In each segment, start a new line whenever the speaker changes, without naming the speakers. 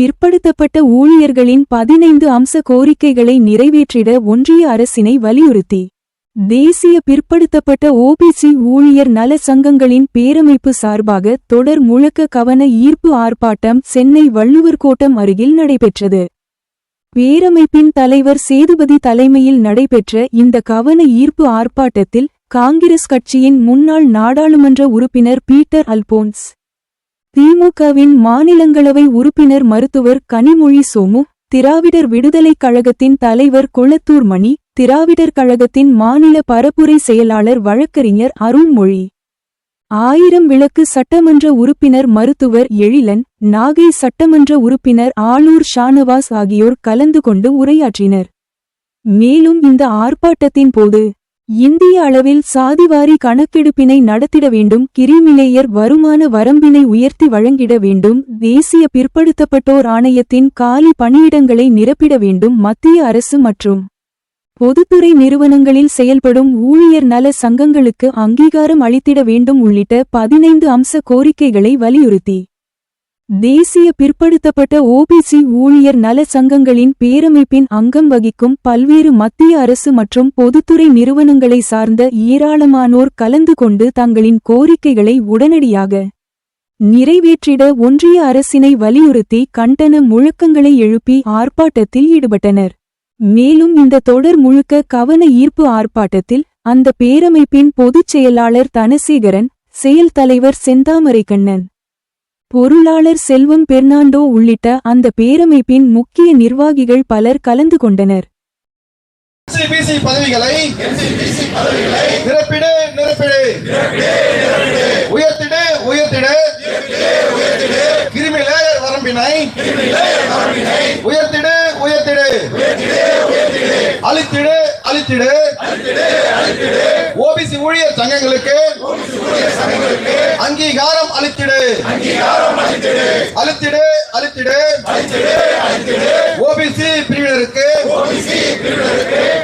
பிற்படுத்தப்பட்ட ஊழியர்களின் பதினைந்து அம்ச கோரிக்கைகளை நிறைவேற்றிட ஒன்றிய அரசினை வலியுறுத்தி. தேசிய பிற்படுத்தப்பட்ட ஓபிசி ஊழியர் நல சங்கங்களின் பேரமைப்பு சார்பாக தொடர் முழக்க கவன ஈர்ப்பு ஆர்ப்பாட்டம் சென்னை வள்ளுவர் கோட்டம் அருகில் நடைபெற்றது. பேரமைப்பின் தலைவர் சேதுபதி தலைமையில் நடைபெற்ற இந்த கவன ஈர்ப்பு ஆர்ப்பாட்டத்தில் காங்கிரஸ் கட்சியின் முன்னாள் நாடாளுமன்ற உறுப்பினர் பீட்டர் அல்போன்ஸ் திமுகவின் மாநிலங்களவை உறுப்பினர் மருத்துவர் கனிமொழி சோமு திராவிடர் விடுதலைக் கழகத்தின் தலைவர் குளத்தூர் மணி திராவிடர் கழகத்தின் மாநில பரப்புரை செயலாளர் வழக்கறிஞர் அருள்மொழி ஆயிரம் விளக்கு சட்டமன்ற உறுப்பினர் மருத்துவர் எழிலன் நாகை சட்டமன்ற உறுப்பினர் ஆளூர் ஷானவாஸ் ஆகியோர் கலந்து கொண்டு உரையாற்றினர். மேலும் இந்த ஆர்ப்பாட்டத்தின் போது இந்திய அளவில் சாதிவாரி கணக்கெடுப்பினை நடத்திட வேண்டும் கிரிமிலேயர் வருமான வரம்பினை உயர்த்தி வழங்கிட வேண்டும் தேசிய பிற்படுத்தப்பட்டோர் ஆணையத்தின் காலி பணியிடங்களை நிரப்பிட வேண்டும் மத்திய அரசு மற்றும் பொதுத்துறை நிறுவனங்களில் செயல்படும் ஊழியர் நல சங்கங்களுக்கு அங்கீகாரம் அளித்திட வேண்டும் உள்ளிட்ட பதினைந்து அம்ச கோரிக்கைகளை வலியுறுத்தி தேசிய பிற்படுத்தப்பட்ட ஓபிசி ஊழியர் நல சங்கங்களின் பேரமைப்பின் அங்கம் வகிக்கும் பல்வேறு மத்திய அரசு மற்றும் பொதுத்துறை நிறுவனங்களை சார்ந்த ஏராளமானோர் கலந்து கொண்டு தங்களின் கோரிக்கைகளை உடனடியாக நிறைவேற்றிட ஒன்றிய அரசினை வலியுறுத்தி கண்டன முழக்கங்களை எழுப்பி ஆர்ப்பாட்டத்தில் ஈடுபட்டனர். மேலும் இந்த தொடர் முழுக்க கவன ஈர்ப்பு ஆர்ப்பாட்டத்தில் அந்த பேரமைப்பின் பொதுச் செயலாளர் தனசேகரன் செயல் தலைவர் செந்தாமரைக்கண்ணன் பொருளாளர் செல்வம் பெர்னாண்டோ உள்ளிட்ட அந்த பேரமைப்பின் முக்கிய நிர்வாகிகள் பலர் கலந்து கொண்டனர்.
பதவிகளை நிரப்பிடு நிரப்பிடு. உயர்த்திடு உயர்த்திடு. கிருமி வரம்பினை உயர்த்திடு உயர்த்திடு. அழித்திடு அழித்திடு. ஓபிசி ஊழியர் சங்கங்களுக்கு அங்கீகாரம் அளித்திடு. அழுத்திடு அழுத்திடு. ஓபிசி பிரிவினருக்கு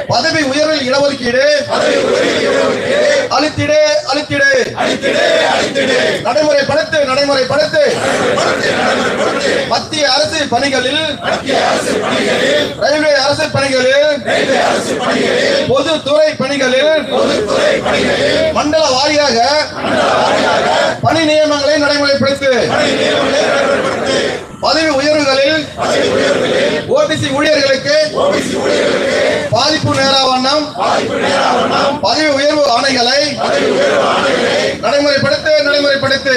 பதவி உயர்வில் இடஒதுக்கீடு. அழுத்திடு அழுத்திடு. நடைமுறைப்படுத்து நடைமுறைப்படுத்து. மத்திய அரசு பணிகளில் ரயில்வே அரசு பணிகளில் பொதுத்துறை பணிகளில் மண்டல வாரியாக பணி நியமனங்களை நடைமுறைப்படுத்து. பதவி உயர்வுகளில் ஓபிசி ஊழியர்களுக்கு பாதிப்பு நேரா வண்ணம் பதவி உயர்வு ஆணைகளை நடைமுறைப்படுத்து நடைமுறைப்படுத்து.